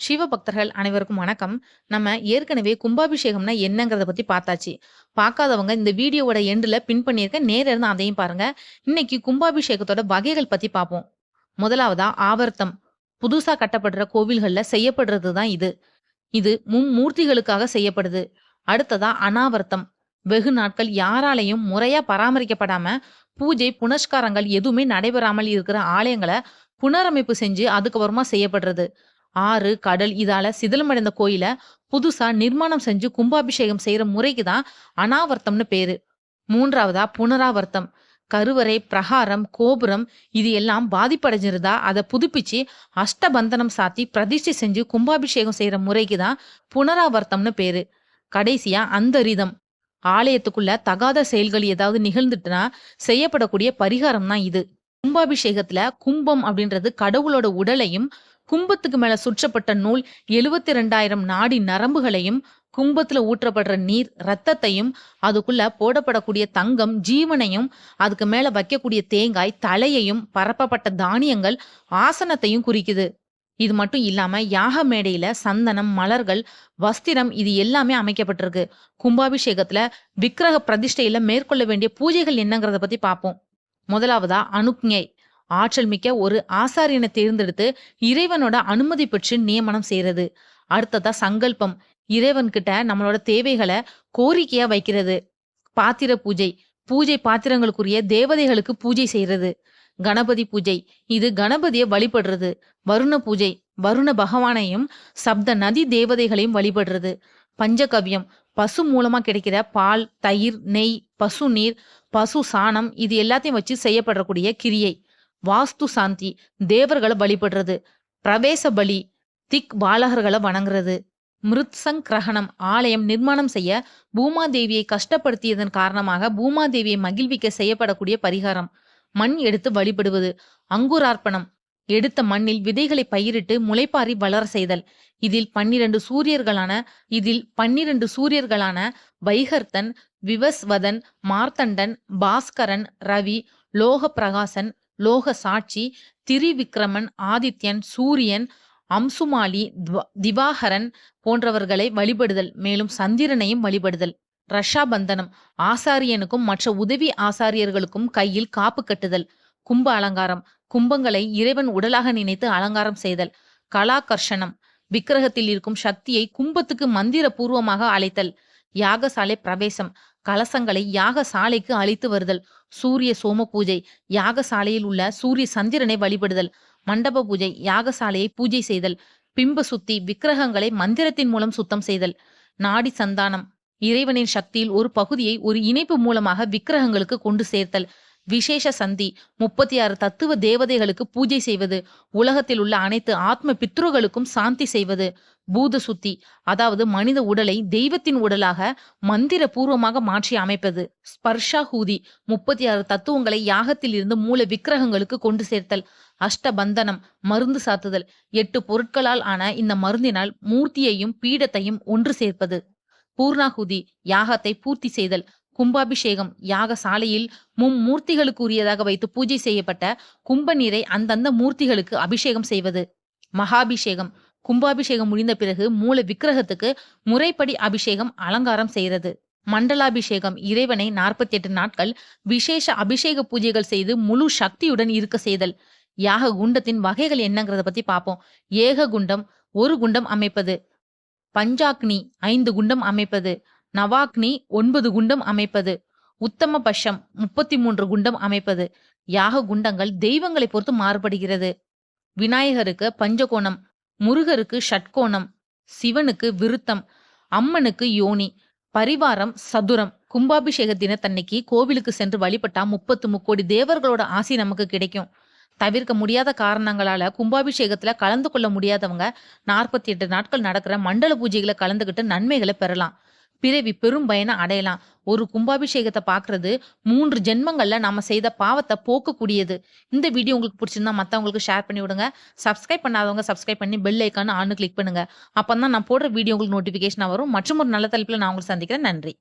சிவபக்தர்கள் அனைவருக்கும் வணக்கம். நம்ம ஏற்கனவே கும்பாபிஷேகம்னா என்னங்கிறத பத்தி பார்த்தாச்சு. பார்க்காதவங்க இந்த வீடியோவோட எண்டுல பின் பண்ணியிருக்க நேரம் இருந்து அதையும் பாருங்க. இன்னைக்கு கும்பாபிஷேகத்தோட வகைகள் பத்தி பார்ப்போம். முதலாவதா ஆவர்த்தம். புதுசா கட்டப்படுற கோவில்கள்ல செய்யப்படுறது தான் இது. இது மும்மூர்த்திகளுக்காக செய்யப்படுது. அடுத்ததா அனாவர்த்தம். வெகு நாட்கள் யாராலையும் முறையா பராமரிக்கப்படாம, பூஜை, புனஸ்காரங்கள் எதுவுமே நடைபெறாமல் இருக்கிற ஆலயங்களை புனரமைப்பு செஞ்சு அதுக்கப்புறமா செய்யப்படுறது. ஆறு, கடல் இதால சிதிலமடைந்த கோயில புதுசா நிர்மாணம் செஞ்சு கும்பாபிஷேகம் செய்யற முறைக்கு தான் அனாவர்த்தம்னு பேரு. மூன்றாவதா புனராவர்த்தம். கருவறை, பிரகாரம், கோபுரம் இது எல்லாம் பாதிப்படைஞ்சிருந்தா அத புதுப்பிச்சு அஷ்டபந்தனம் சாத்தி பிரதிஷ்டை செஞ்சு கும்பாபிஷேகம் செய்யற முறைக்கு தான் புனராவர்த்தம்னு பேரு. கடைசியா அந்தரிதம். ஆலயத்துக்குள்ள தகாத செயல்கள் ஏதாவது நிகழ்ந்துட்டுனா செய்யப்படக்கூடிய பரிகாரம் தான் இது. கும்பாபிஷேகத்துல கும்பம் அப்படின்றது கடவுளோட உடலையும், கும்பத்துக்கு மேல சுற்றப்பட்ட நூல் 72,000 நாடி நரம்புகளையும், கும்பத்துல ஊற்றப்படுற நீர் ரத்தத்தையும், அதுக்குள்ள போடப்படக்கூடிய தங்கம் ஜீவனையும், அதுக்கு மேல வைக்கக்கூடிய தேங்காய் தலையையும், பரப்பப்பட்ட தானியங்கள் ஆசனத்தையும் குறிக்குது. இது மட்டும் இல்லாம யாக மேடையில சந்தனம், மலர்கள், வஸ்திரம் இது எல்லாமே அமைக்கப்பட்டிருக்கு. கும்பாபிஷேகத்துல விக்கிரக பிரதிஷ்டையில மேற்கொள்ள வேண்டிய பூஜைகள் என்னங்கிறத பத்தி பார்ப்போம். முதலாவதா அனுக்ஞை. ஆற்றல் மிக்க ஒரு ஆசாரியனை தேர்ந்தெடுத்து இறைவனோட அனுமதி பெற்று நியமனம் செய்யறது அடுத்ததா சங்கல்பம். இறைவன்கிட்ட நம்மளோட தேவைகளை கோரிக்கையா வைக்கிறது. பாத்திர பூஜை. பூஜை பாத்திரங்களுக்குரிய தேவதைகளுக்கு பூஜை செய்யறது கணபதி பூஜை. இது கணபதியை வழிபடுறது. வருண பூஜை. வருண பகவானையும், சப்த நதி தேவதைகளையும் வழிபடுறது. பஞ்சகவ்யம். பசு மூலமா கிடைக்கிற பால், தயிர், நெய், பசு நீர், பசு சாணம் இது எல்லாத்தையும் வச்சு செய்யப்படக்கூடிய கிரியை. வாஸ்து சாந்தி. தேவர்களை வழிபடுறது. பிரவேச பலி. திக் பாலகர்களை வணங்குறது. மிருத்சங் கிரகணம். ஆலயம் நிர்மாணம் செய்ய பூமாதேவியை கஷ்டப்படுத்தியதன் காரணமாக பூமாதேவியை மகிழ்விக்க செய்யப்படக்கூடிய பரிகாரம். மண் எடுத்து வழிபடுவது. அங்குரார்ப்பணம். எடுத்த மண்ணில் விதைகளை பயிரிட்டு முளைப்பாரி வளர செய்தல். இதில் 12 சூரியர்களான இதில் 12 சூரியர்களான வைகர்த்தன், விவஸ்வதன், மார்த்தண்டன், பாஸ்கரன், ரவி, லோக பிரகாசன், லோக சாட்சி, திரிவிக்ரமன், ஆதித்யன், சூரியன், அம்சுமாலி, திவாகரன் போன்றவர்களை வழிபடுதல். மேலும் சந்திரனையும் வழிபடுதல். ரஷாபந்தனம் ஆசாரியனுக்கும் மற்ற உதவி ஆசாரியர்களுக்கும் கையில் காப்பு கட்டுதல். கும்ப அலங்காரம். கும்பங்களை இறைவன் உடலாக நினைத்து அலங்காரம் செய்தல். கலாகர்ஷணம். விக்கிரகத்தில் இருக்கும் சக்தியை கும்பத்துக்கு மந்திர பூர்வமாக அழைத்தல். யாகசாலை பிரவேசம். கலசங்களை யாக சாலைக்கு அழைத்து வருதல். சூரிய சோம பூஜை. யாக சாலையில் உள்ள சூரிய சந்திரனை வழிபடுதல். மண்டப பூஜை. யாக சாலையை பூஜை செய்தல். பிம்ப சுத்தி. விக்கிரகங்களை மந்திரத்தின் மூலம் சுத்தம் செய்தல். நாடி சந்தானம். இறைவனின் சக்தியில் ஒரு பகுதியை ஒரு இணைப்பு மூலமாக விக்கிரகங்களுக்கு கொண்டு சேர்த்தல். விசேஷ சந்தி. 36 தத்துவ தேவதைகளுக்கு பூஜை செய்வது. உலகத்தில் உள்ள அனைத்து ஆத்ம பித்ருகளுக்கும் சாந்தி செய்வது. பூத சுத்தி. அதாவது மனித உடலை தெய்வத்தின் உடலாக மந்திர பூர்வமாக மாற்றி அமைப்பது. ஸ்பர்ஷாஹூதி. 36 தத்துவங்களை யாகத்தில் இருந்து மூல விக்கிரகங்களுக்கு கொண்டு சேர்த்தல். அஷ்டபந்தனம். மருந்து சாத்துதல். எட்டு பொருட்களால் ஆன இந்த மருந்தினால் மூர்த்தியையும் பீடத்தையும் ஒன்று சேர்ப்பது. பூர்ணாஹுதி. யாகத்தை பூர்த்தி செய்தல். கும்பாபிஷேகம். யாக சாலையில் மும்மூர்த்திகளுக்கு உரியதாக வைத்து பூஜை செய்யப்பட்ட கும்ப நீரை அந்தந்த மூர்த்திகளுக்கு அபிஷேகம் செய்வது. மகாபிஷேகம். கும்பாபிஷேகம் முடிந்த பிறகு மூல விக்கிரகத்துக்கு முறைப்படி அபிஷேகம், அலங்காரம் செய்கிறது மண்டலாபிஷேகம். இறைவனை 48 நாட்கள் விசேஷ அபிஷேக பூஜைகள் செய்து முழு சக்தியுடன் இருக்க செய்தல். யாக குண்டத்தின் வகைகள் என்னங்கிறத பத்தி பார்ப்போம். ஏக குண்டம். ஒரு குண்டம் அமைப்பது. பஞ்சாக்னி. ஐந்து குண்டம் அமைப்பது. நவாக்னி. ஒன்பது குண்டம் அமைப்பது. உத்தம பட்சம். 33 குண்டம் அமைப்பது. யாக குண்டங்கள் தெய்வங்களை பொறுத்து மாறுபடுகிறது. விநாயகருக்கு பஞ்சகோணம். முருகருக்கு ஷட்கோணம். சிவனுக்கு விருத்தம். அம்மனுக்கு யோனி. பரிவாரம் சதுரம். கும்பாபிஷேக தினத்தன்னைக்கு கோவிலுக்கு சென்று வழிபட்டா 30 முக்கோடி தேவர்களோட ஆசி நமக்கு கிடைக்கும். தவிர்க்க முடியாத காரணங்களால கும்பாபிஷேகத்துல கலந்து கொள்ள முடியாதவங்க 48 நாட்கள் நடக்கிற மண்டல பூஜைகளை கலந்துகிட்டு நன்மைகளை பெறலாம். பிறவி பெரும் பயனை அடையலாம். ஒரு கும்பாபிஷேகத்தை பார்க்கறது மூன்று ஜென்மங்கள்ல நாம செய்த பாவத்தை போக்கக்கூடியது. இந்த வீடியோ உங்களுக்கு பிடிச்சிருந்தா மற்றவங்களுக்கு ஷேர் பண்ணி விடுங்க. சப்ஸ்கிரைப் பண்ணாதவங்க சப்ஸ்கிரைப் பண்ணி பெல் ஐகான் ஆல்னு கிளிக் பண்ணுங்க. அப்பதான் நான் போடுற வீடியோ உங்களுக்கு நோட்டிஃபிகேஷனா வரும். மற்றும் ஒரு நல்ல தலைப்பில் நான் உங்களுக்கு சந்திக்கிறேன். நன்றி.